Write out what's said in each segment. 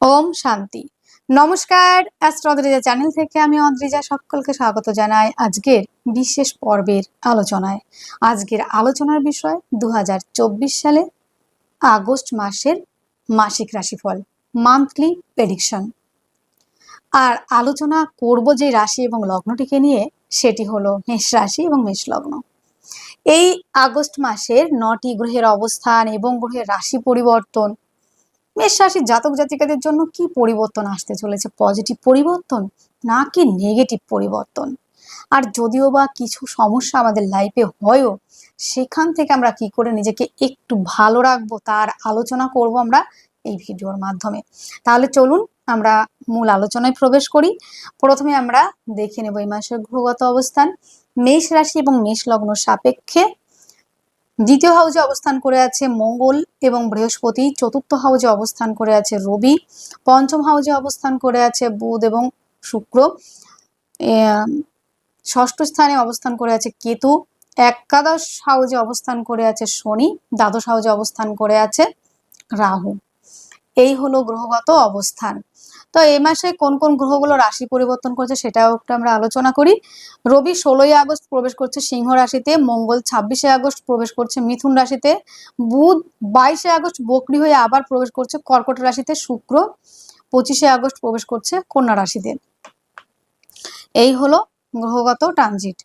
ওম শান্তি। নমস্কার অ্যাস্ট্রোদ্রিজা চ্যানেল থেকে আমি অদ্রিজা সকলকে স্বাগত জানাই আজকের বিশেষ পর্বের আলোচনায়। আজকের আলোচনার বিষয় দু হাজার চব্বিশ সালে আগস্ট মাসের মাসিক রাশিফল মান্থলি প্রেডিকশন আর আলোচনা করব যে রাশি এবং লগ্নটিকে নিয়ে, সেটি হলো মেষ রাশি এবং মেষ লগ্ন। এই আগস্ট মাসের নটি গ্রহের অবস্থান এবং গ্রহের রাশি পরিবর্তন মেষ রাশির জাতক জাতিকাদের জন্য কি পরিবর্তন আসতে চলেছে? পজিটিভ পরিবর্তন নাকি নেগেটিভ পরিবর্তন? আর যদিও বা কিছু সমস্যা আমাদের লাইফে হয়ও, সেখান থেকে আমরা কি করে নিজেকে একটু ভালো রাখব তার আলোচনা করব আমরা এই ভিডিওর মাধ্যমে। তাহলে চলুন আমরা মূল আলোচনায় প্রবেশ করি। প্রথমে আমরা দেখে নেব এই মাসের গ্রহগত অবস্থান। মেষ রাশি এবং মেষ লগ্ন সাপেক্ষে দ্বিতীয় হাউজে অবস্থান করে আছে মঙ্গল এবং বৃহস্পতি। চতুর্থ হাউজে অবস্থান করে আছে রবি। পঞ্চম হাউজে অবস্থান করে আছে বুধ এবং শুক্র। ষষ্ঠ স্থানে অবস্থান করে আছে কেতু। একাদশ হাউজে অবস্থান করে আছে শনি। দ্বাদশ হাউজে অবস্থান করে আছে রাহু। এই হলো গ্রহগত অবস্থান। তো এই মাসে কোন কোন গ্রহগুলো রাশি পরিবর্তন করছে সেটাও একটু আমরা আলোচনা করি। রবি ষোলোই আগস্ট প্রবেশ করছে সিংহ রাশিতে, মঙ্গল ছাব্বিশে আগস্ট প্রবেশ করছে মিথুন রাশিতে, বুধ বাইশে আগস্ট বকরি হয়ে আবার প্রবেশ করছে কর্কট রাশিতে, শুক্র পঁচিশে আগস্ট প্রবেশ করছে কন্যা রাশিতে। এই হলো গ্রহগত ট্রানজিট।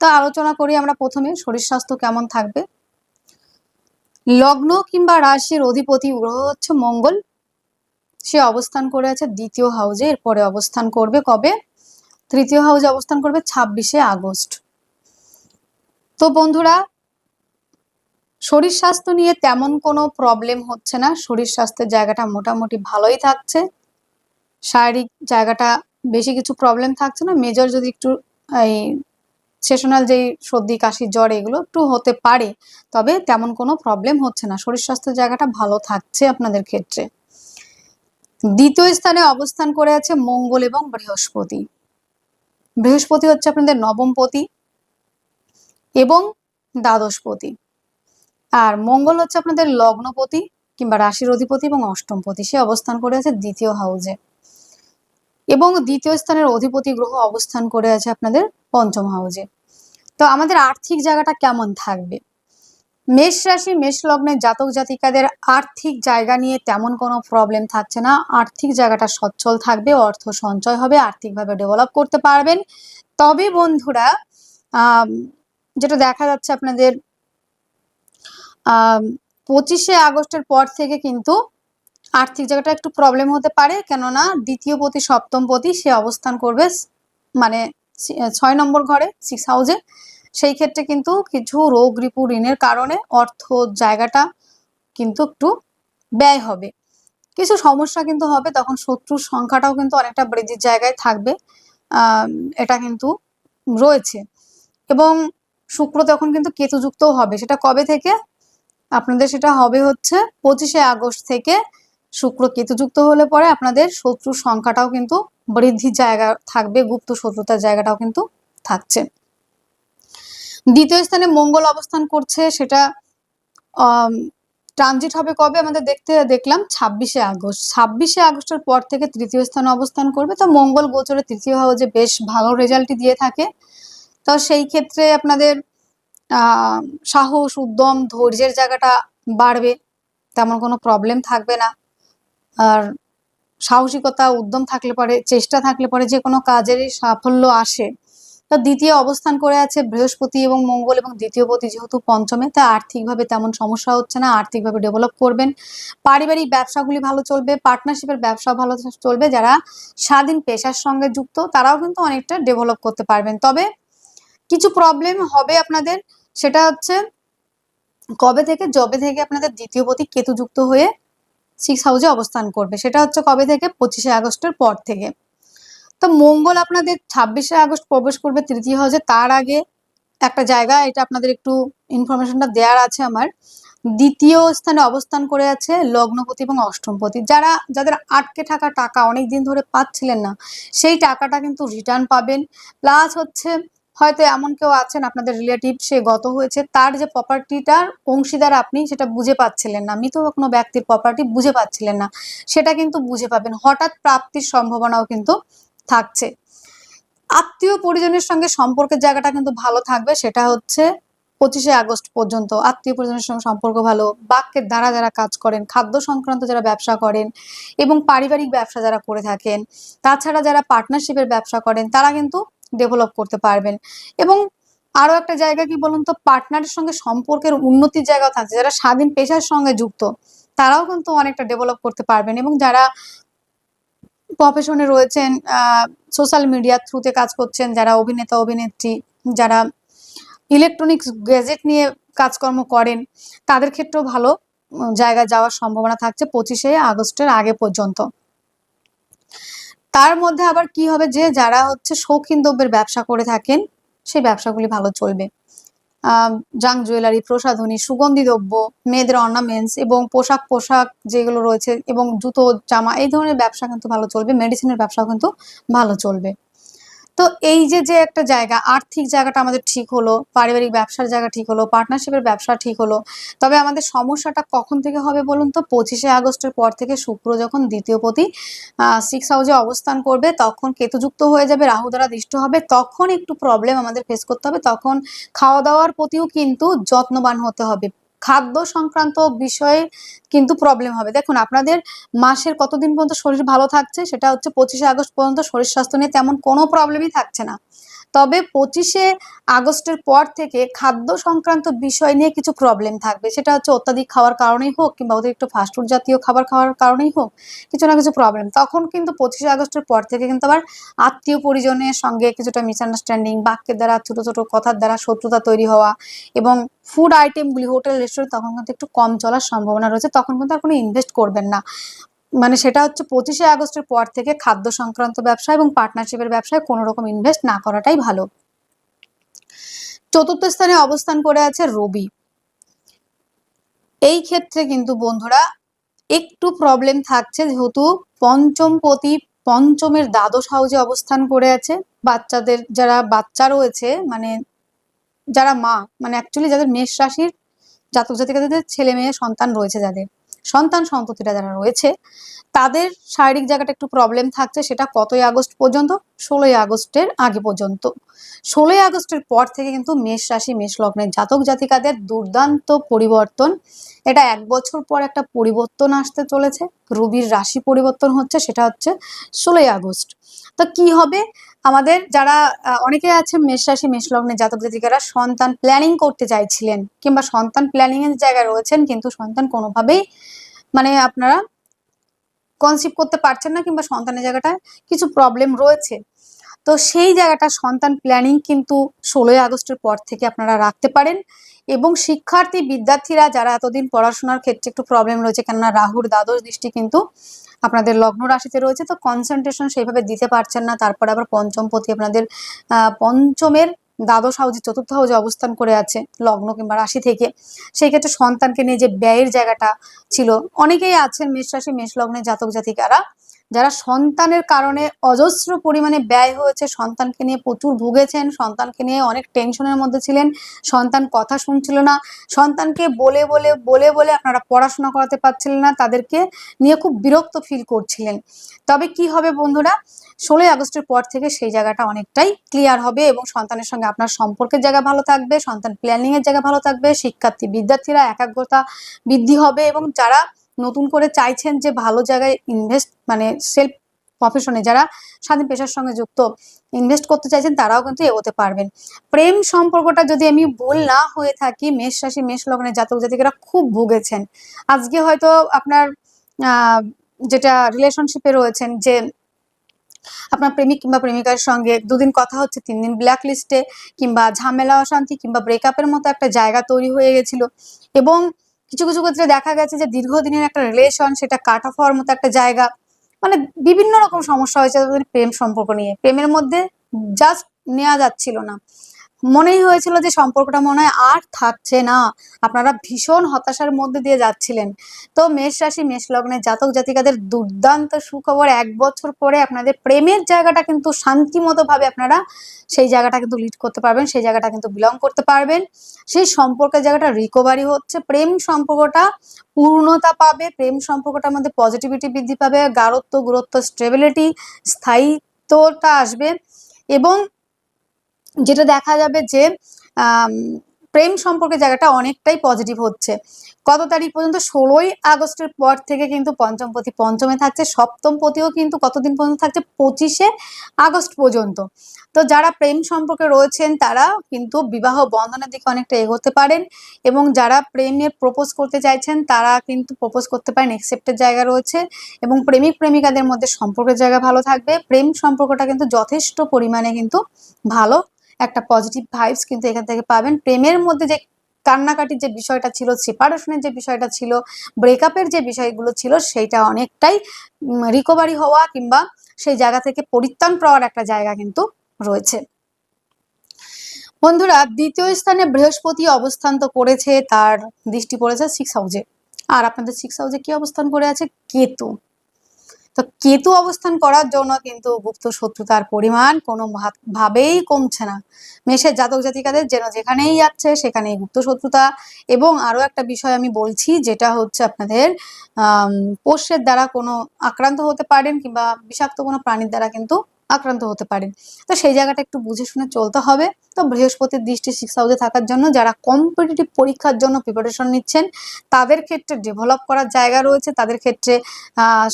তো আলোচনা করি আমরা প্রথমে, শরীর স্বাস্থ্য কেমন থাকবে? লগ্ন কিংবা রাশির অধিপতি গ্রহ হচ্ছে মঙ্গল সে অবস্থান করে আছে দ্বিতীয় হাউজে এরপরে অবস্থান করবে কবে? তৃতীয় হাউজে অবস্থান করবে ছাব্বিশে আগস্ট। তো বন্ধুরা, শরীর স্বাস্থ্য নিয়ে তেমন কোনো প্রবলেম হচ্ছে না। শরীর স্বাস্থ্যের জায়গাটা মোটামুটি ভালোই থাকছে। শারীরিক জায়গাটা বেশি কিছু প্রবলেম থাকছে না। মেজর যদি একটু, এই সেশনাল যেই সর্দি, কাশি, জ্বর, এগুলো একটু হতে পারে, তবে তেমন কোনো প্রবলেম হচ্ছে না। শরীর স্বাস্থ্যের জায়গাটা ভালো থাকছে আপনাদের ক্ষেত্রে। দ্বিতীয় স্থানে অবস্থান করে আছে মঙ্গল এবং বৃহস্পতি। বৃহস্পতি হচ্ছে আপনাদের নবমপতি এবং দ্বাদশপতি। আর মঙ্গল হচ্ছে আপনাদের লগ্নপতি কিংবা রাশির অধিপতি এবং অষ্টমপতি। সে অবস্থান করে আছে দ্বিতীয় হাউজে এবং দ্বিতীয় স্থানের অধিপতি গ্রহ অবস্থান করে আছে আপনাদের পঞ্চম হাউজে তো আমাদের আর্থিক জায়গাটা কেমন থাকবে? মেষ রাশি, মেষ লগ্নের জাতক জাতিকাদের আর্থিক জায়গা নিয়ে তেমন কোনো প্রবলেম থাকছে না। আর্থিক জায়গাটা সচ্ছল থাকবে, অর্থ সঞ্চয় হবে, আর্থিকভাবে ডেভেলপ করতে পারবেন। তবে বন্ধুরা যেটা দেখা যাচ্ছে আপনাদের পঁচিশে আগস্টের পর থেকে কিন্তু আর্থিক জায়গাটা একটু প্রবলেম হতে পারে। কেননা দ্বিতীয় পতি, সপ্তম পতি সে অবস্থান করবে মানে ছয় নম্বর ঘরে সিক্স হাউসে সেই ক্ষেত্রে কিন্তু কিছু রোগ রিপু ঋণের কারণে অর্থ জায়গাটা কিন্তু একটু ব্যয় হবে। কিছু সমস্যা কিন্তু হবে, তখন শত্রুর সংখ্যাটাও কিন্তু অনেকটা বৃদ্ধির জায়গায় থাকবে এটা কিন্তু রয়েছে। এবং শুক্র তখন কিন্তু কেতুযুক্তও হবে, সেটা কবে থেকে? আপনাদের সেটা হবে হচ্ছে পঁচিশে আগস্ট থেকে শুক্র কেতুযুক্ত হলে পরে আপনাদের শত্রুর সংখ্যাটাও কিন্তু বৃদ্ধির জায়গা থাকবে, গুপ্ত শত্রুতার জায়গাটাও কিন্তু থাকছে। দ্বিতীয় স্থানে মঙ্গল অবস্থান করছে, সেটা ট্রানজিট হবে কবে আমাদের দেখতে, দেখলাম ছাব্বিশে আগস্ট। ছাব্বিশে আগস্টের পর থেকে তৃতীয় স্থানে অবস্থান করবে। তো মঙ্গল গোচরে তৃতীয় হাউজে বেশ ভালো রেজাল্টই দিয়ে থাকে। তো সেই ক্ষেত্রে আপনাদের সাহস, উদ্যম, ধৈর্যের জায়গাটা বাড়বে, তেমন কোনো প্রবলেম থাকবে না। আর সাহসিকতা, উদ্যম থাকলে পরে, চেষ্টা থাকলে পরে যে কোনো কাজেরই সাফল্য আসে। তো দ্বিতীয় অবস্থান করে আছে বৃহস্পতি এবং মঙ্গল এবং দ্বিতীয় পতি যেহেতু পঞ্চমে, তা আর্থিকভাবে তেমন সমস্যা হচ্ছে না, আর্থিকভাবে ডেভেলপ করবেন। পারিবারিক ব্যবসাগুলি ভালো চলবে পার্টনারশিপের ব্যবসা ভালো চলবে, যারা স্বাধীন পেশার সঙ্গে যুক্ত, তারাও কিন্তু অনেকটা ডেভেলপ করতে পারবেন। তবে কিছু প্রবলেম হবে আপনাদের, সেটা হচ্ছে কবে থেকে জবে থেকে আপনাদের দ্বিতীয় পতি কেতুযুক্ত হয়ে সিক্স হাউসে অবস্থান করবে, সেটা হচ্ছে কবে থেকে, পঁচিশে আগস্টের পর থেকে। তো মঙ্গল আপনাদের ছাব্বিশে আগস্ট প্রবেশ করবে তৃতীয় হাউসে তার আগে একটা জায়গা, এটা আপনাদের একটু ইনফরমেশনটা দেওয়ার আছে আমার। দ্বিতীয় স্থানে অবস্থান করে আছে লগ্নপতি এবং অষ্টমপতি। যারা, যাদের আটকে থাকা টাকা অনেক দিন ধরে পাচ্ছিলেন না, সেই টাকাটা কিন্তু রিটার্ন পাবেন। প্লাস হচ্ছে, হয়তো এমন কেউ আছেন, আপনাদের রিলেটিভ সে গত হয়েছে, তার যে প্রপার্টিটার অংশীদার আপনি, সেটা বুঝে পাচ্ছিলেন না। মৃত কোনো ব্যক্তির প্রপার্টি বুঝে পাচ্ছিলেন না, সেটা কিন্তু বুঝে পাবেন। হঠাৎ প্রাপ্তির সম্ভাবনাও কিন্তু থাকছে। আত্মীয় পরিজনের সঙ্গে সম্পর্কের জায়গাটা কিন্তু ভালো থাকবে, সেটা হচ্ছে পঁচিশে আগস্ট পর্যন্ত। আত্মীয় পরিজনের সঙ্গে সম্পর্ক ভালো, বাক্যের দ্বারা যারা কাজ করেন, খাদ্য সংক্রান্ত যারা ব্যবসা করেন এবং পারিবারিক ব্যবসা যারা করে থাকেন, তাছাড়া যারা পার্টনারশিপের ব্যবসা করেন, তারা কিন্তু ডেভেলপ করতে পারবেন। এবং আরও একটা জায়গা কি বলুন তো পার্টনারের সঙ্গে সম্পর্কের উন্নতির জায়গাও থাকছে। যারা স্বাধীন পেশার সঙ্গে যুক্ত, তারাও কিন্তু অনেকটা ডেভেলপ করতে পারবেন এবং যারা প্রফেশনে রয়েছেন সোশ্যাল মিডিয়ার থ্রুতে কাজ করছেন যারা অভিনেতা অভিনেত্রী যারা ইলেকট্রনিক্স গ্যাজেট নিয়ে কাজকর্ম করেন তাদের ক্ষেত্রেও ভালো উম, জায়গায় যাওয়ার সম্ভাবনা থাকছে পঁচিশে আগস্টের আগে পর্যন্ত। তার মধ্যে আবার কি হবে যে যারা হচ্ছে শৌখিন দ্রব্যের ব্যবসা করে থাকেন সেই ব্যবসাগুলি ভালো চলবে। জাং জুয়েলারি, প্রসাধনী, সুগন্ধি দ্রব্য, মেয়েদের অর্নামেন্টস এবং পোশাক পোশাক যেগুলো রয়েছে এবং জুতো, জামা, এই ধরনের ব্যবসা কিন্তু ভালো চলবে। মেডিসিনের ব্যবসাও কিন্তু ভালো চলবে। তো এই যে যে একটা জায়গা, আর্থিক জায়গাটা আমাদের ঠিক হলো, পারিবারিক ব্যবসার জায়গা ঠিক হলো পার্টনারশিপের ব্যবসা ঠিক হলো, তবে আমাদের সমস্যাটা কখন থেকে হবে বলুন তো? পঁচিশে আগস্টের পর থেকে শুক্র যখন দ্বিতীয় পতি সিক্স হাউসে অবস্থান করবে, তখন কেতুযুক্ত হয়ে যাবে, রাহু দ্বারা দৃষ্ট হবে, তখন একটু প্রবলেম আমাদের ফেস করতে হবে, তখন খাওয়া দাওয়ার প্রতিও কিন্তু যত্নবান হতে হবে। খাদ্য সংক্রান্ত বিষয়ে কিন্তু প্রবলেম হবে। দেখুন, আপনাদের মাসের কতদিন পর্যন্ত শরীর ভালো থাকছে, সেটা হচ্ছে পঁচিশে আগস্ট পর্যন্ত শরীর স্বাস্থ্য নিয়ে তেমন কোনো প্রবলেমই থাকছে না। তবে পঁচিশে আগস্টের পর থেকে খাদ্য সংক্রান্ত বিষয় নিয়ে কিছু প্রবলেম থাকবে। সেটা হচ্ছে অত্যাধিক খাওয়ার কারণেই হোক কিংবা অতিরিক্ত ফাস্টফুড জাতীয় খাবার খাওয়ার কারণেই হোক কিছু না কিছু প্রবলেম তখন কিন্তু পঁচিশে আগস্টের পর থেকে কিন্তু আবার আত্মীয় পরিজনের সঙ্গে কিছুটা মিসআন্ডারস্ট্যান্ডিং বাক্যের দ্বারা, ছোট ছোট কথার দ্বারা শত্রুতা তৈরি হওয়া এবং ফুড আইটেমগুলি হোটেল রেস্টুরেন্ট তখন কিন্তু একটু কম চলার সম্ভাবনা রয়েছে। তখন কিন্তু আর কোনো ইনভেস্ট করবেন না। মানে সেটা হচ্ছে পঁচিশে আগস্টের পর থেকে খাদ্য সংক্রান্ত ব্যবসা এবং পার্টনারশিপের ব্যবসায় কোনো রকম ইনভেস্ট না করাটাই ভালো। চতুর্থ স্থানে অবস্থান করে আছে রবি। এই ক্ষেত্রে কিন্তু বন্ধুরা একটু প্রবলেম থাকছে যেহেতু পঞ্চম পতি পঞ্চমের দ্বাদশ হাউজে অবস্থান করে আছে। বাচ্চাদের যারা বাচ্চা রয়েছে মানে যারা মা মানে অ্যাকচুয়ালি যাদের মেষ রাশির জাতক জাতিকাদের ছেলে মেয়ে সন্তান রয়েছে যাদের। সন্তান সন্ততিরা যারা রয়েছে, তাদের শারীরিক জায়গাটা একটু প্রবলেম থাকছে, সেটা কতই আগস্ট পর্যন্ত? ষোলোই আগস্টের আগে পর্যন্ত। ষোলোই আগস্টের পর থেকে কিন্তু মেষ রাশি, মেষ লগ্নের জাতক জাতিকাদের দুর্দান্ত পরিবর্তন। এটা এক বছর পর একটা পরিবর্তন আসতে চলেছে। রবির রাশি পরিবর্তন হচ্ছে, সেটা হচ্ছে ষোলোই আগস্ট। তো কি হবে? আমাদের যারা অনেকে আছে মেষ রাশি, মেষ লগ্নে জাতক জাতিকারা সন্তান প্ল্যানিং করতে চাইছিলেন কিংবা সন্তান প্ল্যানিং এর জায়গায় রয়েছেন কিন্তু সন্তান কোনোভাবেই মানে আপনারা কনসিভ করতে পারছেন না কিংবা সন্তানের জায়গাটায় কিছু প্রবলেম রয়েছে। তো সেই জায়গাটা সন্তান প্ল্যানিং কিন্তু ষোলোই আগস্টের পর থেকে আপনারা রাখতে পারেন। এবং শিক্ষার্থী, বিদ্যার্থীরা যারা এতদিন পড়াশোনার ক্ষেত্রে একটু প্রবলেম রয়েছে, কেননা রাহুর দ্বাদশ দৃষ্টি কিন্তু আপনাদের লগ্ন রাশিতে রয়েছে, তো কনসেন্ট্রেশন সেইভাবে দিতে পারছেন না। তারপর আবার পঞ্চম পতি আপনাদের পঞ্চমের দ্বাদশ হাউজে চতুর্থ হাউজে অবস্থান করে আছে, লগ্ন কিংবা রাশি থেকে। সেই ক্ষেত্রে সন্তানকে নিয়ে যে ব্যয়ের জায়গাটা ছিল, অনেকেই আছেন মেষ রাশি, মেষ লগ্নের জাতক জাতিকারা। যারা সন্তানের কারণে অজস্র পরিমাণে ব্যয় হয়েছে, সন্তানকে নিয়ে প্রচুর ভুগেছেন, সন্তানকে নিয়ে অনেক টেনশনের মধ্যে ছিলেন, সন্তান কথা শুনছিল না, সন্তানকে বলে বলে বলে বলে আপনারা পড়াশোনা করাতে পারছিলেন না, তাদেরকে নিয়ে খুব বিরক্ত ফিল করছিলেন। তবে কি হবে বন্ধুরা? ষোলোই আগস্টের পর থেকে সেই জায়গাটা অনেকটাই ক্লিয়ার হবে এবং সন্তানের সঙ্গে আপনার সম্পর্কের জায়গা ভালো থাকবে, সন্তান প্ল্যানিং এর জায়গা ভালো থাকবে, শিক্ষার্থী, বিদ্যার্থীরা একাগ্রতা বৃদ্ধি হবে এবং যারা নতুন করে চাইছেন যে ভালো জায়গায় ইনভেস্ট মানে সেলফ প্রফেশনে যারা স্বাধীন পেশার সঙ্গে যুক্ত ইনভেস্ট করতে চাইছেন, তারাও কিন্তু এগোতে পারবেন। প্রেম সম্পর্কটা যদি আমি ভুল না হয়ে থাকি, মেষ রাশি, মেষ লগ্নের জাতক জাতিকারা খুব ভুগেছেন। আজকে হয়তো আপনার যেটা রিলেশনশিপে রয়েছেন যে আপনার প্রেমিক কিংবা প্রেমিকার সঙ্গে দুদিন কথা হচ্ছে তিন দিন ব্ল্যাক লিস্টে কিংবা ঝামেলা, অশান্তি কিংবা ব্রেকআপের মতো একটা জায়গা তৈরি হয়ে গেছিল। এবং কিছু কিছু ক্ষেত্রে দেখা গেছে যে দীর্ঘদিনের একটা রিলেশন সেটা কাট অফ হওয়ার মতো একটা জায়গা মানে বিভিন্ন রকম সমস্যা হয়েছে প্রেম সম্পর্ক নিয়ে। প্রেমের মধ্যে জাস্ট নেওয়া যাচ্ছিল না। মনেই হয়েছিল যে সম্পর্কটা মনে হয় আর থাকছে না। আপনারা ভীষণ হতাশার মধ্যে দিয়ে যাচ্ছিলেন। তো মেষ রাশি, মেষ লগ্নের জাতক জাতিকাদের দুর্দান্ত সুখবর। এক বছর পরে আপনাদের প্রেমের জায়গাটা কিন্তু শান্তিমতো ভাবে আপনারা সেই জায়গাটা কিন্তু লিড করতে পারবেন, সেই জায়গাটা কিন্তু বিলং করতে পারবেন। সেই সম্পর্কের জায়গাটা রিকভারি হচ্ছে। প্রেম সম্পর্কটা পূর্ণতা পাবে। প্রেম সম্পর্কটার মধ্যে পজিটিভিটি বৃদ্ধি পাবে। গাঢ়ত্ব, গুরুত্ব স্টেবিলিটি স্থায়িত্বটা আসবে। এবং যেটা দেখা যাবে যে প্রেম সম্পর্কে জায়গাটা অনেকটাই পজিটিভ হচ্ছে। কত তারিখ পর্যন্ত? ষোলোই আগস্টের পর থেকে কিন্তু পঞ্চম পতি পঞ্চমে থাকছে সপ্তম পতিও কিন্তু কতদিন পর্যন্ত থাকছে? পঁচিশে আগস্ট পর্যন্ত। তো যারা প্রেম সম্পর্কে রয়েছেন, তারা কিন্তু বিবাহ বন্ধনের দিকে অনেকটা এগোতে পারেন এবং যারা প্রেমের প্রপোজ করতে চাইছেন, তারা কিন্তু প্রপোজ করতে পারেন একসেপ্টের জায়গা রয়েছে এবং প্রেমিক প্রেমিকাদের মধ্যে সম্পর্কের জায়গা ভালো থাকবে। প্রেম সম্পর্কটা কিন্তু যথেষ্ট পরিমাণে কিন্তু ভালো একটা পজিটিভ ভাইবস কিন্তু এখান থেকে পাবেন। প্রেমের মধ্যে যে কান্নাকাটির যে বিষয়টা ছিল সেপারেশনের যে বিষয়টা ছিল ব্রেকআপের যে বিষয়গুলো ছিল, সেইটা অনেকটাই রিকভারি হওয়া কিংবা সেই জায়গা থেকে পরিত্রাণ পাওয়ার একটা জায়গা কিন্তু রয়েছে। বন্ধুরা, দ্বিতীয় স্থানে বৃহস্পতি অবস্থান তো করেছে, তার দৃষ্টি পড়েছে সিক্স হাউজে আর আপনাদের সিক্স হাউজে কি অবস্থান করে আছে? কেতু। তো কেতু অবস্থান করার জন্য কিন্তু গুপ্ত শত্রুতার পরিমাণ কোনো ভাবেই কমছে না। মেষের জাতক জাতিকাদের যেন যেখানেই যাচ্ছে সেখানেই গুপ্ত শত্রুতা। এবং আরও একটা বিষয় আমি বলছি, যেটা হচ্ছে আপনাদের পোষ্যের দ্বারা কোনো আক্রান্ত হতে পারেন কিংবা বিষাক্ত কোনো প্রাণীর দ্বারা কিন্তু আক্রান্ত হতে পারেন। তো সেই জায়গাটা একটু বুঝে শুনে চলতে হবে। তো বৃহস্পতির দৃষ্টি সিক্স হাউসে থাকার জন্য যারা কম্পিটিটিভ পরীক্ষার জন্য প্রিপারেশন নিচ্ছেন, তাদের ক্ষেত্রে ডেভেলপ করার জায়গা রয়েছে, তাদের ক্ষেত্রে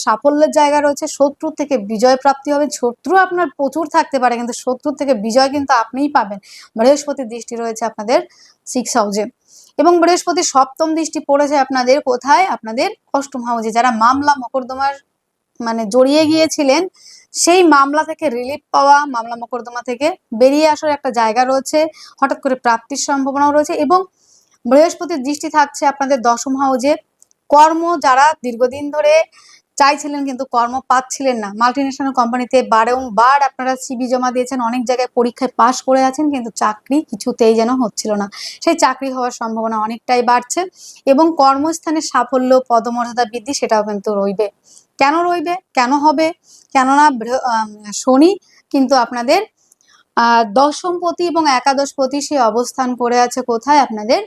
সাফল্যের জায়গা রয়েছে। শত্রুর থেকে বিজয় প্রাপ্তি হবে। শত্রু আপনার প্রচুর থাকতে পারে, কিন্তু শত্রুর থেকে বিজয় কিন্তু আপনিই পাবেন। বৃহস্পতির দৃষ্টি রয়েছে আপনাদের সিক্স হাউসে এবং বৃহস্পতির সপ্তম দৃষ্টি পড়েছে আপনাদের কোথায়? আপনাদের অষ্টম হাউসে যারা মামলা, মকদ্দমার মানে জড়িয়ে গিয়েছিলেন সেই মামলা থেকে রিলিফ পাওয়া মামলা মকদ্দমা থেকে বেরিয়ে আসার একটা জায়গা রয়েছে হঠাৎ করে প্রাপ্তির সম্ভাবনাও রয়েছে এবং বৃহস্পতির দৃষ্টি থাকছে আপনাদের দশম হাউজে। কর্ম যারা দীর্ঘদিন ধরে চাইছিলেন কিন্তু কর্ম পাচ্ছিলেন না। মাল্টিনেশনাল কোম্পানিতে বারংবার আপনারা সিবি জমা দিয়েছেন অনেক জায়গায় পরীক্ষায় পাশ করে আছেন কিন্তু চাকরি কিছুতেই যেন হচ্ছিল না। সেই চাকরি হওয়ার সম্ভাবনা অনেকটাই বাড়ছে এবং কর্মস্থানে সাফল্য পদমর্যাদা বৃদ্ধি সেটাও কিন্তু রইবে। কেন রইবে, কেন হবে? কেননা শনি কিন্তু আপনাদের দশমপতি এবং একাদশপতি সে অবস্থান করে আছে কোথায়? আপনাদের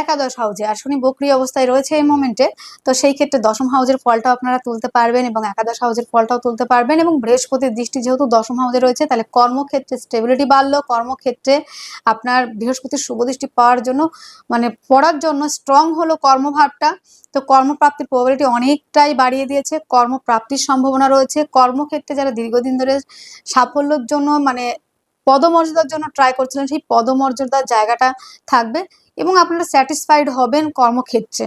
একাদশ হাউজে। আর শনি বক্রি অবস্থায় রয়েছে এই মোমেন্টে তো সেই ক্ষেত্রে দশম হাউজের ফলটাও আপনারা তুলতে পারবেন এবং একাদশ হাউজের ফলটাও তুলতে পারবেন এবং বৃহস্পতির দৃষ্টি যেহেতু দশম হাউজে রয়েছে, তাহলে কর্মক্ষেত্রে স্টেবিলিটি বাড়লো। কর্মক্ষেত্রে আপনার বৃহস্পতির শুভ দৃষ্টি পাওয়ার জন্য মানে পড়ার জন্য স্ট্রং হলো কর্মভাবটা। তো কর্মপ্রাপ্তির প্রবাবিলিটি অনেকটাই বাড়িয়ে দিয়েছে। কর্মপ্রাপ্তির সম্ভাবনা রয়েছে। কর্মক্ষেত্রে যারা দীর্ঘদিন ধরে সাফল্যের জন্য মানে পদমর্যাদার জন্য ট্রাই করছিলেন, সেই পদমর্যাদার জায়গাটা থাকবে। এবং আপনারা স্যাটিসফাইড হবেন কর্মক্ষেত্রে।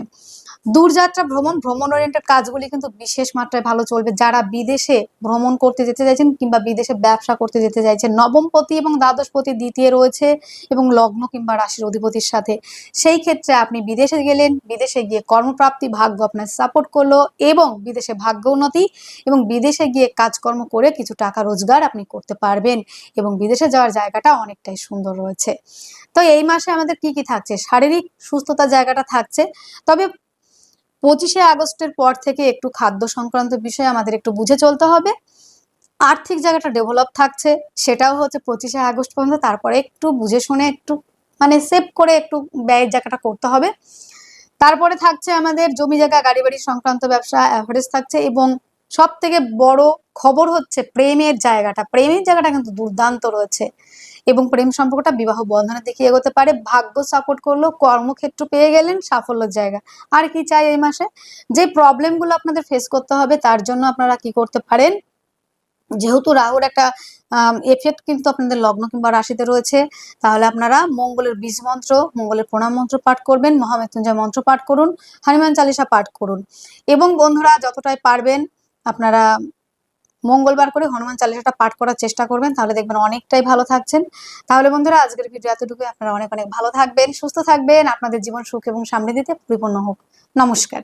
দূরযাত্রা, ভ্রমণ ভ্রমণ ওরিয়েন্টেড কাজগুলি কিন্তু বিশেষ মাত্রায় ভালো চলবে। যারা বিদেশে ভ্রমণ করতে যেতে চাইছেন কিংবা বিদেশে ব্যবসা করতে যেতে চাইছেন, নবমপতি এবং দ্বাদশপতি দ্বিতীয় রয়েছে এবং লগ্ন কিংবা রাশির অধিপতির সাথে। সেই ক্ষেত্রে আপনি বিদেশে গেলেন, বিদেশে গিয়ে কর্মপ্রাপ্তি, ভাগ্য আপনার সাপোর্ট করল এবং বিদেশে ভাগ্য উন্নতি এবং বিদেশে গিয়ে কাজকর্ম করে কিছু টাকা রোজগার আপনি করতে পারবেন এবং বিদেশে যাওয়ার জায়গাটা অনেকটাই সুন্দর রয়েছে। তো এই মাসে আমাদের কি কি থাকছে? শারীরিক সুস্থতার জায়গাটা থাকছে। তবে পঁচিশে আগস্টের পর থেকে একটু খাদ্য সংক্রান্ত বিষয়ে আমাদের একটু বুঝে চলতে হবে। আর্থিক জায়গাটা ডেভেলপ থাকছে, সেটাও হচ্ছে পঁচিশে আগস্ট পর্যন্ত, তারপরে একটু বুঝে শুনে একটু মানে সেভ করে একটু ব্যয়ের জায়গাটা করতে হবে। তারপরে থাকছে আমাদের জমি জায়গা গাড়ি বাড়ি সংক্রান্ত ব্যবসা অ্যাভারেজ থাকছে এবং সব থেকে বড় খবর হচ্ছে প্রেমের জায়গাটা। প্রেমের জায়গাটা কিন্তু দুর্দান্ত রয়েছে। এবং প্রেম সম্পর্কটা বিবাহ বন্ধনের দিকে এগোতে পারে। ভাগ্য সাপোর্ট করল কর্মক্ষেত্র পেয়ে গেলেন সাফল্যের জায়গা। আর কি চাই এই মাসে? যে প্রবলেমগুলো আপনাদের ফেস করতে হবে, তার জন্য আপনারা কি করতে পারেন? যেহেতু রাহুর একটা এফেক্ট কিন্তু আপনাদের লগ্ন কিংবা রাশিতে রয়েছে, তাহলে আপনারা মঙ্গলের বীজ মন্ত্র, মঙ্গলের প্রণাম মন্ত্র পাঠ করবেন, মহামৃত্যুঞ্জয় মন্ত্র পাঠ করুন, হনুমান চালিসা পাঠ করুন। এবং বন্ধুরা, যতটাই পারবেন, আপনারা মঙ্গলবার করে হনুমান চালিশাটা পাঠ করার চেষ্টা করবেন, তাহলে দেখবেন অনেকটাই ভালো থাকছেন। তাহলে বন্ধুরা, আজকের ভিডিও এতটুকু আপনারা অনেক অনেক ভালো থাকবেন, সুস্থ থাকবেন। আপনাদের জীবন সুখ এবং সামনে দিতে পরিপূর্ণ হোক। নমস্কার।